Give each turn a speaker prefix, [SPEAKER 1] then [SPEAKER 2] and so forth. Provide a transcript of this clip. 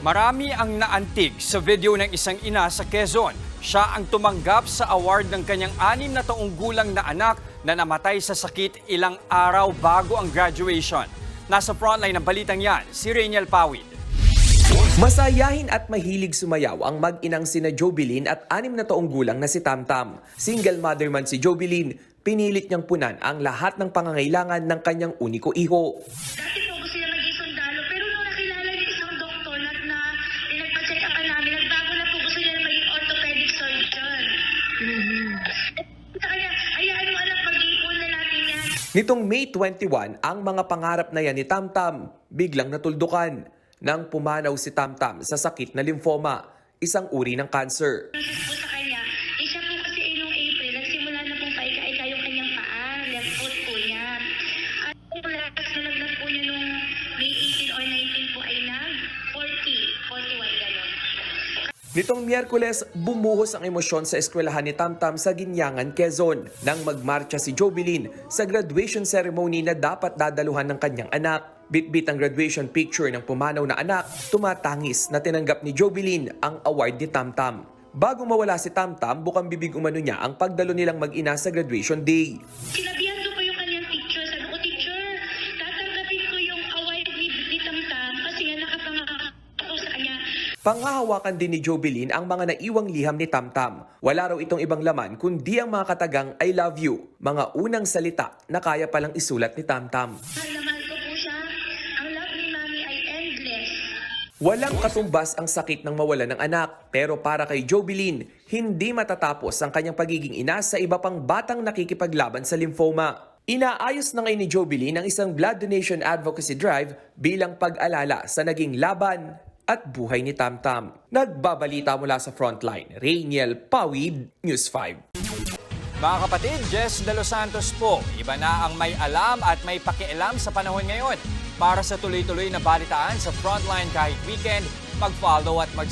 [SPEAKER 1] Marami ang naantig sa video ng isang ina sa Quezon. Siya ang tumanggap sa award ng kanyang anim na taong gulang na anak na namatay sa sakit ilang araw bago ang graduation. Nasa frontline ng balitang yan, si Rainiel Pawid.
[SPEAKER 2] Masayahin at mahilig sumayaw ang mag-inang sina Jobilin at anim na taong gulang na si Tamtam. Single mother man si Jobilin, pinilit niyang punan ang lahat ng pangangailangan ng kanyang uniko iho.
[SPEAKER 3] Dati po gusto niya maging sundalo, pero nung nakilala niya isang doktor na, na pinagpa-check up namin, nagbago na po gusto niya na maging orthopedic surgeon. Sa kanya, hayaan mo anak, mag-iipon na.
[SPEAKER 2] Nitong May 21, ang mga pangarap na yan ni Tamtam biglang natuldukan nang pumanaw si Tamtam sa sakit na lymphoma, isang uri ng cancer.
[SPEAKER 3] Nasa po sa kanya, eh siya po kasi eh, nung April, nagsimula na pong paika-ika yung kanyang paa, left foot po niya. At yung last na lagnat po niya nung May 18 or 19 po ay nag 40, 41 gano'n.
[SPEAKER 2] Nitong Miyerkules, bumuhos ang emosyon sa eskwelahan ni Tamtam sa Ginyangan, Quezon nang magmarcha si Jobilin sa graduation ceremony na dapat dadaluhan ng kanyang anak. Bitbit ang graduation picture ng pumanaw na anak, tumatangis na tinanggap ni Jobilin ang award ni Tamtam. Bago mawala si Tamtam, bukang bibig umano niya ang pagdalo nilang mag-ina sa graduation day.
[SPEAKER 3] Sinabihan ko po yung kanyang teacher. Sabi ko, teacher, tatanggapin ko yung award ni, ni Tamtam kasi nga nakapangako ako sa kanya.
[SPEAKER 2] Panghahawakan din ni Jobilin ang mga naiwang liham ni Tamtam. Wala raw itong ibang laman kundi ang mga katagang I love you, mga unang salita na kaya palang isulat ni Tamtam.
[SPEAKER 3] Mahal na mahal ko po siya. Ang love ni Mami ay endless.
[SPEAKER 2] Walang katumbas ang sakit ng mawala ng anak, pero para kay Jobilin, hindi matatapos ang kanyang pagiging ina sa iba pang batang nakikipaglaban sa lymphoma. Inaayos na ngayon ni Jobilin ang isang blood donation advocacy drive bilang pag-alala sa naging laban at buhay ni Tamtam. Nagbabalita mula sa frontline, Rainiel Pawid, News 5.
[SPEAKER 1] Mga kapatid, Jess De Los Santos po. Iba na ang may alam at may pakialam sa panahon ngayon. Para sa tuloy-tuloy na balitaan sa Frontline kahit weekend, mag-follow at mag